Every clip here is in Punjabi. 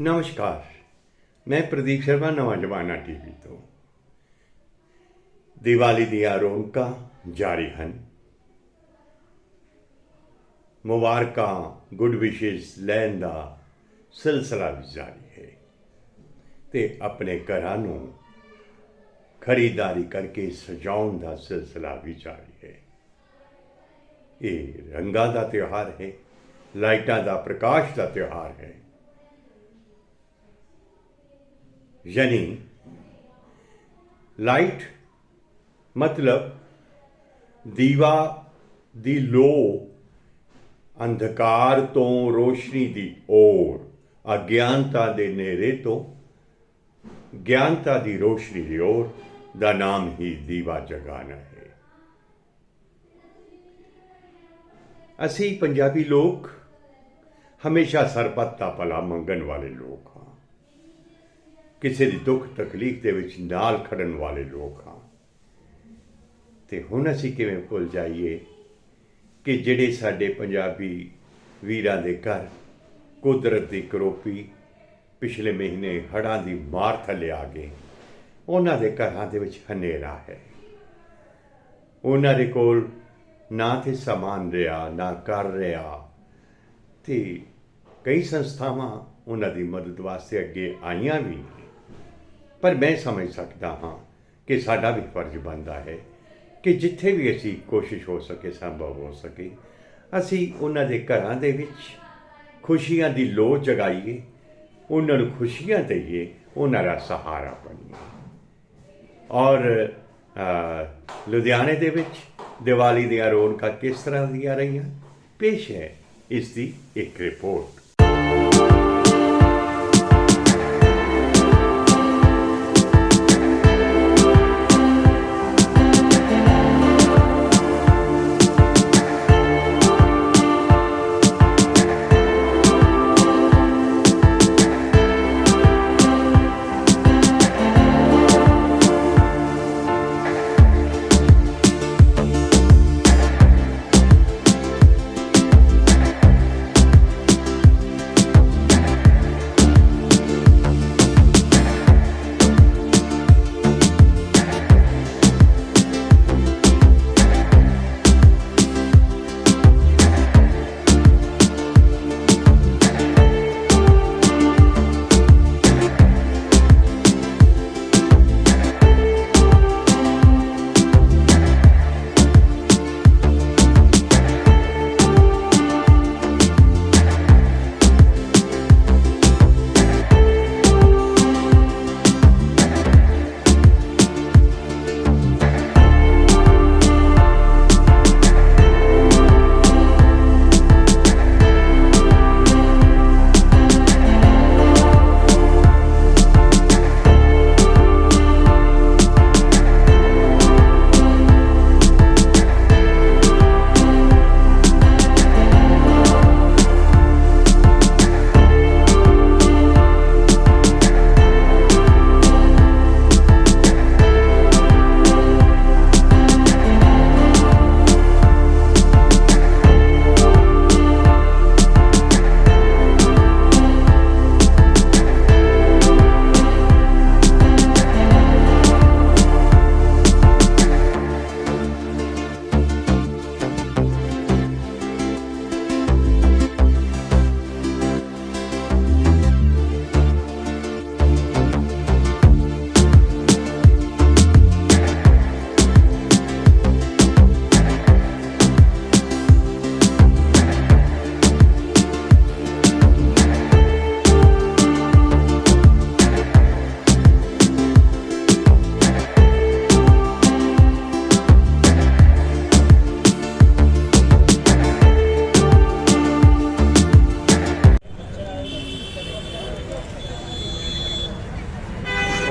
ਨਮਸਕਾਰ। ਮੈਂ ਪ੍ਰਦੀਪ ਸ਼ਰਮਾ, ਨਵਾਂ ਜਮਾਨਾ ਟੀਵੀ ਤੋਂ। ਦੀਵਾਲੀ ਦੀਆਂ ਰੌਣਕਾਂ ਜਾਰੀ ਹਨ। ਮੁਬਾਰਕਾਂ ਗੁੱਡ ਵਿਸ਼ੇਸ ਲੈਣ ਦਾ ਸਿਲਸਿਲਾ ਵੀ ਜਾਰੀ ਹੈ। ਤੇ ਆਪਣੇ ਘਰਾਂ ਨੂੰ ਖਰੀਦਦਾਰੀ ਕਰਕੇ ਸਜਾਉਣ ਦਾ ਸਿਲਸਿਲਾ ਵੀ ਜਾਰੀ ਹੈ। ਇਹ ਰੰਗਾਂ ਦਾ ਤਿਉਹਾਰ ਹੈ, ਲਾਈਟਾਂ ਦਾ ਪ੍ਰਕਾਸ਼ ਦਾ ਤਿਉਹਾਰ ਹੈ। ਯਾਨੀ ਲਾਈਟ ਮਤਲਬ ਦੀਵਾ ਦੀ ਲੋ ਅੰਧਕਾਰ ਤੋਂ ਰੋਸ਼ਨੀ ਦੀ ਓਰ ਅਗਿਆਨਤਾ ਦੇ ਨੇਰੇ ਤੋਂ ਗਿਆਨਤਾ ਦੀ ਰੋਸ਼ਨੀ ਦੀ ਓਰ ਦਾ ਨਾਮ ਹੀ ਦੀਵਾ ਜਗਾਣਾ ਹੈ ਅਸੀਂ ਪੰਜਾਬੀ ਲੋਕ ਹਮੇਸ਼ਾ ਸਰਬੱਤ ਦਾ ਭਲਾ ਮੰਗਣ ਵਾਲੇ ਲੋਕ ਹਾਂ ਕਿਸੇ ਦੀ ਦੁੱਖ ਤਕਲੀਫ ਦੇ ਵਿੱਚ ਨਾਲ ਖੜਨ ਵਾਲੇ ਲੋਕ ਹਾਂ। ਤੇ ਹੁਣ ਅਸੀਂ ਕਿਵੇਂ ਭੁੱਲ ਜਾਈਏ ਕਿ ਜਿਹੜੇ ਸਾਡੇ ਪੰਜਾਬੀ ਵੀਰਾਂ ਦੇ ਘਰ ਕੁਦਰਤ ਦੀ ਕਰੋਪੀ ਪਿਛਲੇ ਮਹੀਨੇ ਹੜ੍ਹਾਂ ਦੀ ਮਾਰ ਥੱਲੇ ਆ ਗਏ, ਉਹਨਾਂ ਦੇ ਘਰਾਂ ਦੇ ਵਿੱਚ ਹਨੇਰਾ ਹੈ। ਉਹਨਾਂ ਦੇ ਕੋਲ ਨਾ ਤੇ ਸਮਾਨ ਰਿਹਾ, ਨਾ ਕਰ ਰਿਹਾ ਤੇ ਕਈ ਸੰਸਥਾਵਾਂ ਉਹਨਾਂ ਦੀ ਮਦਦ ਵਾਸਤੇ ਅੱਗੇ ਆਈਆਂ ਵੀ ਪਰ ਮੈਂ ਸਮਝ ਸਕਦਾ ਹਾਂ ਕਿ ਸਾਡਾ ਵੀ ਫਰਜ਼ ਬਣਦਾ ਹੈ ਕਿ ਜਿੱਥੇ ਵੀ ਅਸੀਂ ਕੋਸ਼ਿਸ਼ ਹੋ ਸਕੇ, ਸੰਭਵ ਹੋ ਸਕੇ, ਅਸੀਂ ਉਹਨਾਂ ਦੇ ਘਰਾਂ ਦੇ ਵਿੱਚ ਖੁਸ਼ੀਆਂ ਦੀ ਲੋਅ ਜਗਾਈਏ, ਉਹਨਾਂ ਨੂੰ ਖੁਸ਼ੀਆਂ ਦੇਈਏ, ਉਹਨਾਂ ਦਾ ਸਹਾਰਾ ਬਣੀਏ। ਔਰ ਲੁਧਿਆਣੇ ਦੇ ਵਿੱਚ ਦੀਵਾਲੀ ਦੀਆਂ ਰੌਣਕਾਂ ਕਿਸ ਤਰ੍ਹਾਂ ਦੀਆਂ ਰਹੀਆਂ? ਪੇਸ਼ ਹੈ ਇਸ ਦੀ ਇੱਕ ਰਿਪੋਰਟ।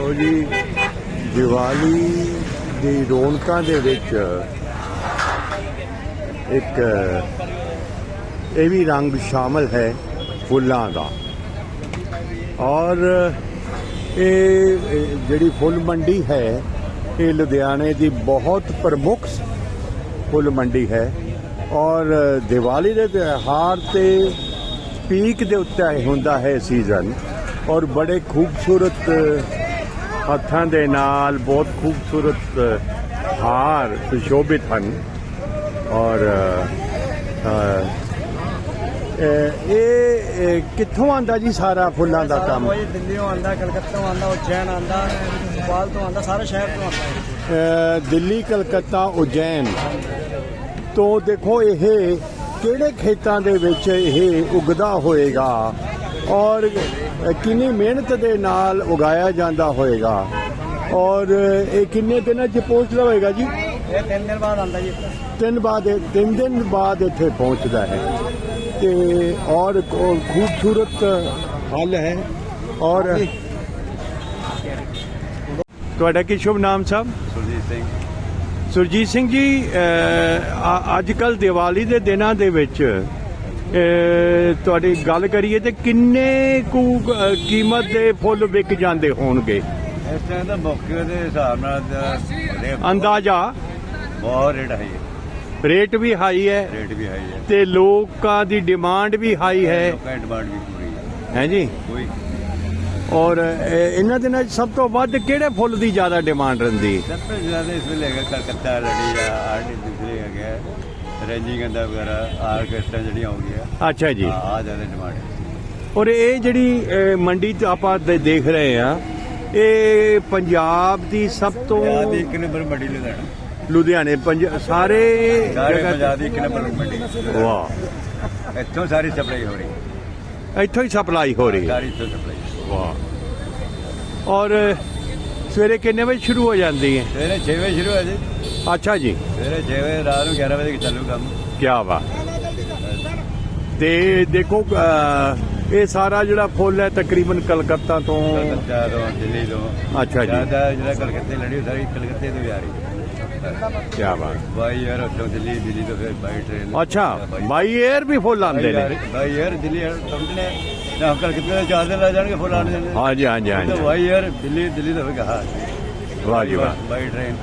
ਉਹ ਜੀ, ਦੀਵਾਲੀ ਦੀ ਰੌਣਕਾਂ ਦੇ ਵਿੱਚ ਇੱਕ, ਇਹ ਵੀ ਰੰਗ ਸ਼ਾਮਲ ਹੈ ਫੁੱਲਾਂ ਦਾ। ਔਰ ਇਹ ਜਿਹੜੀ ਫੁੱਲ ਮੰਡੀ ਹੈ, ਇਹ ਲੁਧਿਆਣੇ ਦੀ ਬਹੁਤ ਪ੍ਰਮੁੱਖ ਫੁੱਲ ਮੰਡੀ ਹੈ। ਔਰ ਦੀਵਾਲੀ ਦੇ ਤਿਉਹਾਰ ਤੇ ਪੀਕ ਦੇ ਉੱਤੇ ਹੁੰਦਾ ਹੈ ਸੀਜ਼ਨ। ਔਰ ਬੜੇ ਖੂਬਸੂਰਤ ਹੱਥਾਂ ਦੇ ਨਾਲ ਬਹੁਤ ਖੂਬਸੂਰਤ ਹਾਰ ਸੁਸ਼ੋਭਿਤ ਹਨ। ਔਰ ਇਹ ਕਿੱਥੋਂ ਆਂਦਾ ਜੀ ਸਾਰਾ ਫੁੱਲਾਂ ਦਾ ਕੰਮ? ਕੋਈ ਦਿੱਲੀੋਂ ਆਂਦਾ ਕਲਕੱਤਾ ਆਂਦਾ ਉਜੈਨ ਆਂਦਾ ਭੋਪਾਲ ਤੋਂ ਆਂਦਾ ਸਾਰੇ ਸ਼ਹਿਰ ਤੋਂ ਆਂਦਾ ਦਿੱਲੀ ਕਲਕੱਤਾ ਉਜੈਨ। ਤੋਂ ਦੇਖੋ ਇਹ ਕਿਹੜੇ ਖੇਤਾਂ ਦੇ ਵਿੱਚ ਇਹ ਉਗਦਾ ਹੋਏਗਾ? ਔਰ ਕਿੰਨੀ ਮਿਹਨਤ ਦੇ ਨਾਲ ਉਗਾਇਆ ਜਾਂਦਾ ਹੋਏਗਾ। ਔਰ ਇਹ ਕਿੰਨੇ ਦਿਨਾਂ ਚ ਪਹੁੰਚਦਾ ਹੋਏਗਾ ਜੀ? ਇਹ ਤਿੰਨ ਦਿਨ ਬਾਅਦ ਆਂਦਾ ਜੀ। ਤਿੰਨ ਬਾਅਦ ਤਿੰਨ ਦਿਨ ਬਾਅਦ ਇੱਥੇ ਪਹੁੰਚਦਾ ਹੈ। ਤੇ ਔਰ ਖੂਬਸੂਰਤ ਹੱਲ ਹੈ। ਔਰ ਤੁਹਾਡਾ ਕੀ ਸ਼ੁਭ ਨਾਮ ਸਾਹਿਬ? ਸੁਰਜੀਤ ਸਿੰਘ। ਸੁਰਜੀਤ ਸਿੰਘ ਜੀ ਅੱਜ ਕੱਲ ਦੀਵਾਲੀ ਦੇ ਦਿਨਾਂ ਦੇ ਵਿੱਚ ਤੁਹਾਡੀ ਗੱਲ ਕਰੀਏ ਤੇ ਕਿੰਨੇ ਕੁ ਅ, ਕੀਮਤ ਦੇ ਫੁੱਲ ਵਿਕ ਜਾਂਦੇ ਹੋਣਗੇ? ਇਸ ਟਾਈਮ ਤਾਂ ਮੌਕੇ ਦੇ ਹਿਸਾਬ ਨਾਲ ਤਾਂ ਰੇਟ ਅੰਦਾਜ਼ਾ? ਬਹੁਤ ਰੇਟ ਹਾਈ ਹੈ। ਰੇਟ ਵੀ ਹਾਈ ਹੈ ਰੇਟ ਵੀ ਹਾਈ ਹੈ। ਤੇ ਲੋਕਾਂ ਦੀ ਡਿਮਾਂਡ ਵੀ ਹਾਈ ਹੈ। ਲੋਕਾਂ ਦੀ ਡਿਮਾਂਡ ਵੀ ਪੂਰੀ ਹੈ। ਹੈ ਜੀ? ਕੋਈ ਔਰ ਅ, ਇਹਨਾਂ ਦਿਨਾਂ 'ਚ ਸਭ ਤੋਂ ਵੱਧ ਕਿਹੜੇ ਫੁੱਲ ਦੀ ਜ਼ਿਆਦਾ ਡਿਮਾਂਡ ਰਹਿੰਦੀ? ਸਭ ਤੋਂ ਜ਼ਿਆਦਾ ਇਸ ਵੇਲੇ ਹੈਗਾ ਕਲਕੱਤਾ ਲੜੀ ਆ ਆਰਟੀ ਦੂਸਰੇ ਹੈਗੇ। ਰੈਂਜੀ ਗੰਦਾ ਵਗੈਰਾ ਆਰਕੈਸਟਰਾ ਜਿਹੜੀਆਂ ਹੋ ਗਈਆਂ। ਅੱਛਾ ਜੀ। ਆ ਜ਼ਿਆਦਾ ਡਿਮਾਂਡ ਹੈ। ਔਰ ਇਹ ਜਿਹੜੀ ਅ, ਮੰਡੀ 'ਚ ਆਪਾਂ ਦੇ- ਦੇਖ ਰਹੇ ਆ ਇਹ ਪੰਜਾਬ ਦੀ ਸਭ ਤੋਂ ਪੰਜਾਬ ਦੀ ਇੱਕ ਨੰਬਰ ਮੰਡੀ ਲੁਧਿਆਣਾ। ਲੁਧਿਆਣੇ ਪੰਜ ਸਾਰੇ ਸਾਰੇ ਜਗ੍ਹਾ ਪੰਜਾਬ ਦੀ ਇੱਕ ਨੰਬਰ ਮੰਡੀ। ਵਾਹ। ਇੱਥੋਂ ਸਾਰੀ ਸਪਲਾਈ ਹੋ ਰਹੀ ਇੱਥੋਂ ਹੀ ਸਪਲਾਈ ਹੋ ਰਹੀ ਹੈ। ਸਾਰੀ ਇੱਥੋਂ ਸਪਲਾਈ ਵਾਹ। ਔਰ ਸਵੇਰੇ ਕਿੰਨੇ ਵਜੇ ਸ਼ੁਰੂ ਹੋ ਜਾਂਦੀ ਹੈ? ਸਵੇਰੇ 6 ਵਜੇ ਸ਼ੁਰੂ ਹੈ ਜੀ। ਅੱਛਾ ਜੀ। ਸਵੇਰੇ 6 ਵਜੇ ਰਾਤ ਨੂੰ 11 ਵਜੇ ਤੱਕ ਚੱਲੂ ਕੰਮ। ਕੀ ਬਾਤ। ਤੇ ਦੇਖੋ ਅ, ਇਹ ਸਾਰਾ ਜਿਹੜਾ ਫੁੱਲ ਹੈ ਤਕਰੀਬਨ ਕਲਕੱਤਾ ਤੋਂ ਕਲਕੱਤਾ ਤੋਂ ਦਿੱਲੀ ਤੋਂ। ਅੱਛਾ ਜੀ। ਜ਼ਿਆਦਾ ਜਿਹੜਾ ਕਲਕੱਤੇ ਲੜੀ ਉਹ ਸਾਰੀ ਕਲਕੱਤੇ ਤੋਂ ਵੀ ਆ ਰਹੀ। ਕੀ ਬਾਤ। ਬਾਈ ਯਾਰ ਉੱਥੋਂ ਦਿੱਲੀ ਦਿੱਲੀ ਤੋਂ ਫਿਰ ਬਾਈ ਟ੍ਰੇਨ ਅੱਛਾ ਬਾਈ 에ਅਰ ਵੀ ਫੁੱਲ ਆਉਂਦੇ ਨੇ। ਬਾਈ ਯਾਰ ਦਿੱਲੀ ਕੰਪਨੀ ਨਾ। ਕਲਕੱਤੇ ਤੋਂ ਚਾਰ ਦਿਨ ਲੱਗ ਜਾਣਗੇ ਫੁੱਲ ਆਣੇ ਦੇ ਹਾਂਜੀ ਹਾਂਜੀ ਹਾਂਜੀ। ਬਾਈ ਯਾਰ ਦਿੱਲੀ ਦਿੱਲੀ ਤੋਂ ਫਿਰ ਕਹਾ। ਵਾਹ ਜੀ ਵਾਹ। ਬਾਈ ਟ੍ਰੇਨ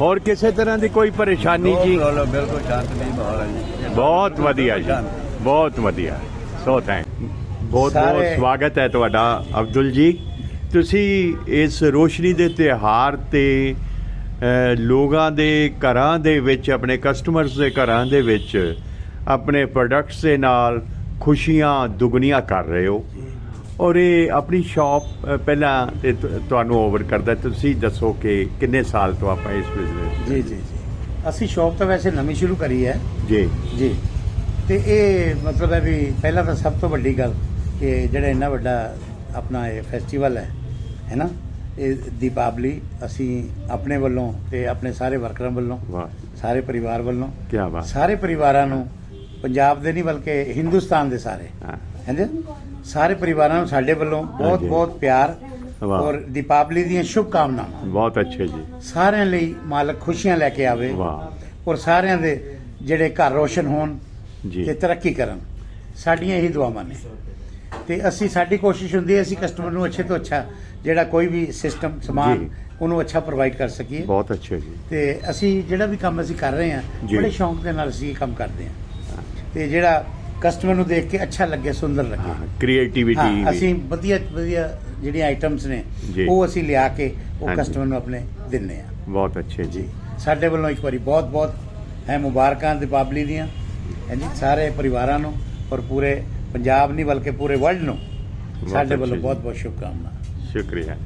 ਹੋਰ ਕਿਸੇ ਤਰ੍ਹਾਂ ਦੀ ਕੋਈ ਪਰੇਸ਼ਾਨੀ ਜੀ? ਬਿਲਕੁਲ ਸ਼ਾਂਤਮਈ ਮਾਹੌਲ ਹੈ ਜੀ। ਬਹੁਤ ਵਧੀਆ ਜੀ ਬਹੁਤ ਵਧੀਆ। ਸੋ ਥੈਂਕ ਬਹੁਤ ਬਹੁਤ ਸਵਾਗਤ ਹੈ ਤੁਹਾਡਾ ਅਬਦੁਲ ਜੀ। ਤੁਸੀਂ ਇਸ ਰੋਸ਼ਨੀ ਦੇ ਤਿਹਾਰ ਤੇ ਲੋਕਾਂ ਦੇ ਘਰਾਂ ਦੇ ਵਿੱਚ ਆਪਣੇ ਕਸਟਮਰਸ ਦੇ ਘਰਾਂ ਦੇ ਵਿੱਚ ਆਪਣੇ ਪ੍ਰੋਡਕਟਸ ਦੇ ਨਾਲ ਖੁਸ਼ੀਆਂ ਦੁੱਗਣੀਆਂ ਕਰ ਰਹੇ ਹੋ। ਔਰ ਇਹ ਆਪਣੀ ਸ਼ਾਪ ਪਹਿਲਾਂ ਤੇ ਤੁਹਾਨੂੰ ਓਵਰ ਕਰਦਾ। ਤੁਸੀਂ ਦੱਸੋ ਕਿ ਕਿੰਨੇ ਸਾਲ ਤੋਂ ਆਪਾਂ ਇਸ ਬਿਜ਼ਨਸ ਜੀ ਜੀ ਜੀ। ਅਸੀਂ ਸ਼ੌਪ ਤਾਂ ਵੈਸੇ ਨਵੀਂ ਸ਼ੁਰੂ ਕਰੀ ਹੈ। ਜੀ। ਜੀ। ਤੇ ਇਹ ਮਤਲਬ ਹੈ ਵੀ ਪਹਿਲਾਂ ਤਾਂ ਸਭ ਤੋਂ ਵੱਡੀ ਗੱਲ ਕਿ ਜਿਹੜਾ ਇੰਨਾ ਵੱਡਾ ਆਪਣਾ ਇਹ ਫੈਸਟੀਵਲ ਹੈ ਹੈ ਨਾ? ਇਹ ਦੀਪਾਵਲੀ ਅਸੀਂ ਆਪਣੇ ਵੱਲੋਂ ਤੇ ਆਪਣੇ ਸਾਰੇ ਵਰਕਰਾਂ ਵੱਲੋਂ ਵਾਹ। ਸਾਰੇ ਪਰਿਵਾਰ ਵੱਲੋਂ ਕੀ ਬਾਤ। ਸਾਰੇ ਪਰਿਵਾਰਾਂ ਨੂੰ ਪੰਜਾਬ ਦੇ ਨਹੀਂ ਬਲਕਿ ਹਿੰਦੁਸਤਾਨ ਦੇ ਸਾਰੇ ਹਾਂ ਹੈਂਦੇ? ਸਾਰੇ ਪਰਿਵਾਰਾਂ ਨੂੰ ਸਾਡੇ ਵੱਲੋਂ ਬਹੁਤ ਹਾਂਜੀ। ਬਹੁਤ ਪਿਆਰ ਵਾਹ। ਔਰ ਦੀਪਾਵਲੀ ਦੀਆਂ ਸ਼ੁਭ ਕਾਮਨਾਵਾਂ ਬਹੁਤ ਅੱਛੇ ਜੀ। ਸਾਰਿਆਂ ਲਈ ਮਾਲਕ ਖੁਸ਼ੀਆਂ ਲੈ ਕੇ ਆਵੇ ਵਾਹ। ਔਰ ਸਾਰਿਆਂ ਦੇ ਜਿਹੜੇ ਘਰ ਰੋਸ਼ਨ ਹੋਣ ਜੀ। ਤੇ ਤਰੱਕੀ ਕਰਨ। ਸਾਡੀਆਂ ਇਹੀ ਦੁਆਵਾਂ ਨੇ। ਤੇ ਅਸੀਂ ਸਾਡੀ ਕੋਸ਼ਿਸ਼ ਹੁੰਦੀ ਹੈ ਅਸੀਂ ਕਸਟਮਰ ਨੂੰ ਅੱਛੇ ਤੋਂ ਅੱਛਾ ਜਿਹੜਾ ਕੋਈ ਵੀ ਸਿਸਟਮ ਸਮਾਨ ਜੀ। ਉਹਨੂੰ ਅੱਛਾ ਪ੍ਰੋਵਾਈਡ ਕਰ ਸਕੀਏ। ਬਹੁਤ ਅੱਛੇ ਜੀ। ਤੇ ਅਸੀਂ ਜਿਹੜਾ ਵੀ ਕੰਮ ਅਸੀਂ ਕਰ ਰਹੇ ਹਾਂ ਜੀ। ਬੜੇ ਸ਼ੌਂਕ ਦੇ ਨਾਲ ਅਸੀਂ ਇਹ ਕੰਮ ਕਰਦੇ ਹਾਂ। ਤੇ ਜਿਹੜਾ ਕਸਟਮਰ ਨੂੰ ਦੇਖ ਕੇ ਅੱਛਾ ਲੱਗੇ ਸੁੰਦਰ ਲੱਗੇ ਹਾਂ ਕ੍ਰੀਏਟੀਵਿਟੀ ਹਾਂ ਅਸੀਂ ਵਧੀਆ ਵਧੀਆ ਜਿਹੜੀਆਂ ਆਈਟਮਸ ਨੇ ਜੀ। ਉਹ ਅਸੀਂ ਲਿਆ ਕੇ ਉਹ ਹਾਂਜੀ। ਕਸਟਮਰ ਨੂੰ ਆਪਣੇ ਦਿੰਨੇ ਆ ਬਹੁਤ ਅੱਛੇ ਜੀ। ਸਾਡੇ ਵੱਲੋਂ ਇੱਕ ਵਾਰੀ ਬਹੁਤ ਬਹੁਤ ਹੈ ਮੁਬਾਰਕਾਂ ਦੀਪਾਵਲੀ ਦੀਆਂ। ਹਾਂਜੀ ਸਾਰੇ ਪਰਿਵਾਰਾਂ ਨੂੰ ਔਰ ਪੂਰੇ ਪੰਜਾਬ ਨਹੀਂ ਬਲਕਿ ਪੂਰੇ ਵਰਲਡ ਨੂੰ ਸਾਡੇ ਅੱਛਾ ਵੱਲੋਂ ਜੀ। ਬਹੁਤ ਬਹੁਤ ਸ਼ੁਭਕਾਮਨਾਵਾਂ ਸ਼ੁਕਰੀਆ।